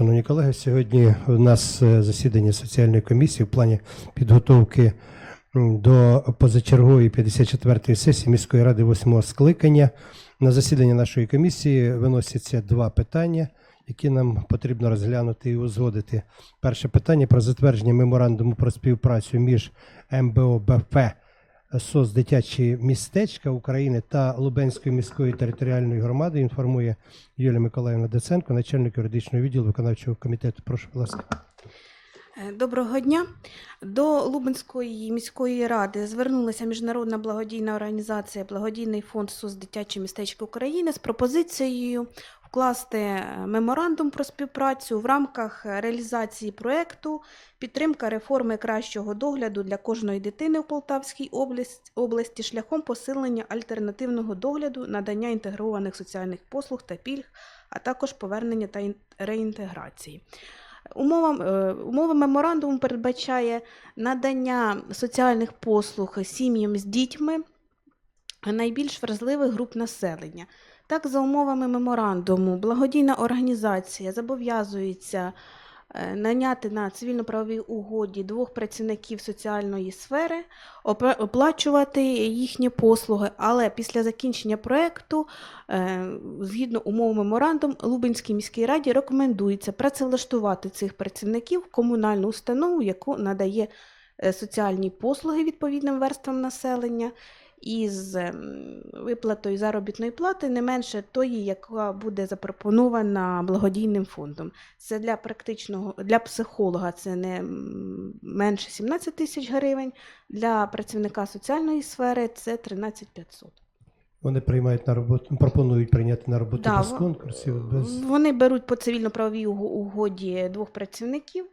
Шановні колеги, сьогодні у нас е, засідання соціальної комісії в плані підготовки до позачергової 54-ї сесії міської ради 8 скликання. На засідання нашої комісії виносяться два питання, які нам потрібно розглянути і узгодити. Перше питання про затвердження меморандуму про співпрацю між МБО БФ СОС дитячі містечка України та Лубенської міської територіальної громади інформує Юлія Миколаївна Деценко, начальник юридичного відділу виконавчого комітету. Прошу, будь ласка. Е, Доброго дня. До Лубенської міської ради звернулася міжнародна благодійна організація Благодійний фонд СУС Дитяче містечко України з пропозицією вкласти е, меморандум про співпрацю в рамках реалізації проекту підтримка реформи кращого догляду для кожної дитини в Полтавській області шляхом посилення альтернативного догляду, надання інтегрованих соціальних послуг та пільг, а також повернення та реінтеграції. Умова, е, умова меморандуму передбачає надання соціальних послуг сім'ям з дітьми найбільш вразливих груп населення. Так, за умовами меморандуму, благодійна організація зобов'язується е, наняти на цивільно-правовій угоді двох працівників соціальної сфери, оплачувати їхні послуги, але після закінчення проекту Е, Згідно умов меморандум, Лубенській міській раді рекомендується працевлаштувати цих працівників в комунальну установу, яку надає е, соціальні послуги відповідним верствам населення, із ем, виплатою заробітної плати не менше тої, яка буде запропонована благодійним фондом. Це для практичного для психолога це не менше 17 тисяч гривень, для працівника соціальної сфери це 13 500. Вони приймають на роботу, пропонують прийняти на роботу Да, без конкурсів, без Вони беруть по цивільно-правовій угоді двох працівників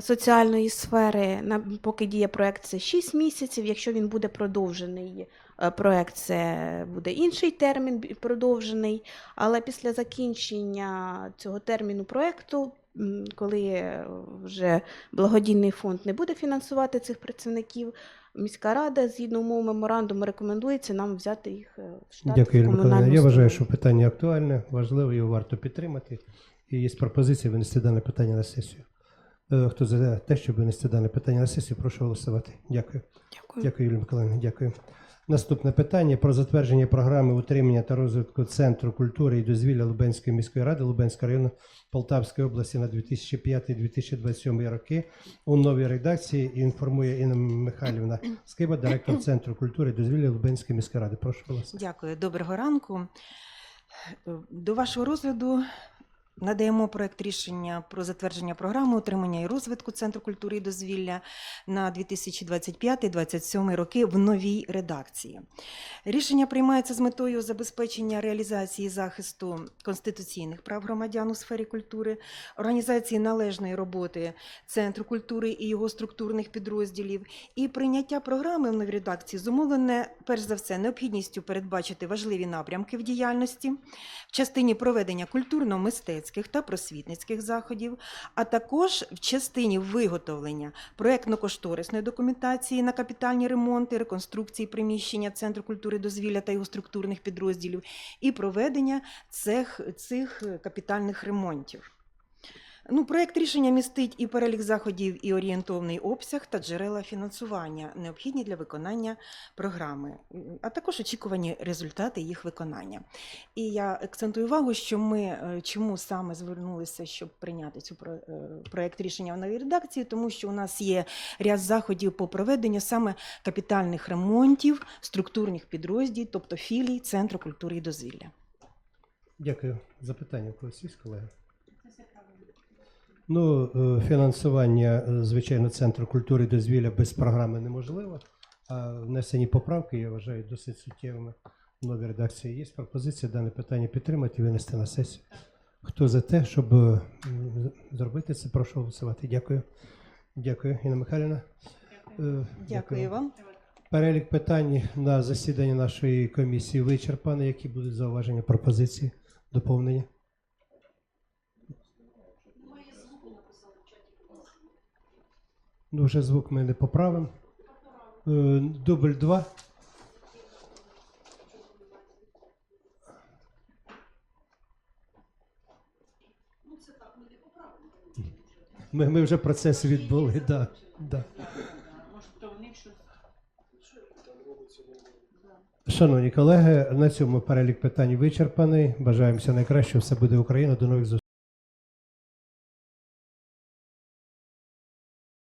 соціальної сфери. На, поки діє проект, це 6 місяців. Якщо він буде продовжений, е, проект це буде інший термін продовжений. Але після закінчення цього терміну проекту, коли е, вже благодійний фонд не буде фінансувати цих працівників, міська рада згідно умов меморандуму рекомендується нам взяти їх е, в штат. Дякую, в комунальну Я вважаю, що питання актуальне, важливе, його варто підтримати. І є пропозиція винести дане питання на сесію. Е, Хто за те, щоб винести дане питання на сесію, прошу голосувати. Дякую. Дякую. Дякую, Юлія Миколаївна. Дякую. Наступне питання про затвердження програми утримання та розвитку Центру культури і дозвілля Лубенської міської ради Лубенського району Полтавської області на 2005-2027 роки. У новій редакції інформує Інна Михайлівна Скиба, директор Центру культури і дозвілля Лубенської міської ради. Прошу голосувати. Дякую, доброго ранку. Е, До вашого розгляду надаємо проект рішення про затвердження програми утримання і розвитку Центру культури і дозвілля на 2025-2027 роки в новій редакції. Рішення приймається з метою забезпечення реалізації захисту конституційних прав громадян у сфері культури, організації належної роботи Центру культури і його структурних підрозділів, і прийняття програми в новій редакції зумовлене перш за все необхідністю передбачити важливі напрямки в діяльності в частині проведення культурно-мистецьких та просвітницьких заходів, а також в частині виготовлення проектно-кошторисної документації на капітальні ремонти, реконструкції приміщення Центру культури дозвілля та його структурних підрозділів і проведення цих, цих капітальних ремонтів. Ну, проект рішення містить і перелік заходів, і орієнтовний обсяг та джерела фінансування, необхідні для виконання програми, а також очікувані результати їх виконання. І я акцентую увагу, що ми е, чому саме звернулися, щоб прийняти цю про- е, проект рішення в новій редакції, тому що у нас є ряд заходів по проведенню саме капітальних ремонтів структурних підрозділів, тобто філій Центру культури і дозвілля. Дякую. Запитання у є, колеги? Ну, е, фінансування, е, звичайно, Центру культури і дозвілля без програми неможливо. А внесені поправки, я вважаю, досить суттєвими в новій редакції. Є пропозиція дане питання підтримати і винести на сесію. Хто за те, щоб е, зробити це, прошу голосувати. Дякую. Дякую, Інна Михайлівна. Е, Дякую вам. Перелік питань на засідання нашої комісії вичерпаний. Які будуть зауваження, пропозиції, доповнення? Ну, вже звук ми не поправимо. Е, Дубль 2. Ми, ми вже процес відбули, да, да. Шановні колеги, на цьому перелік питань вичерпаний. Бажаємо все найкращого. Все буде Україна. До нових зустрічей.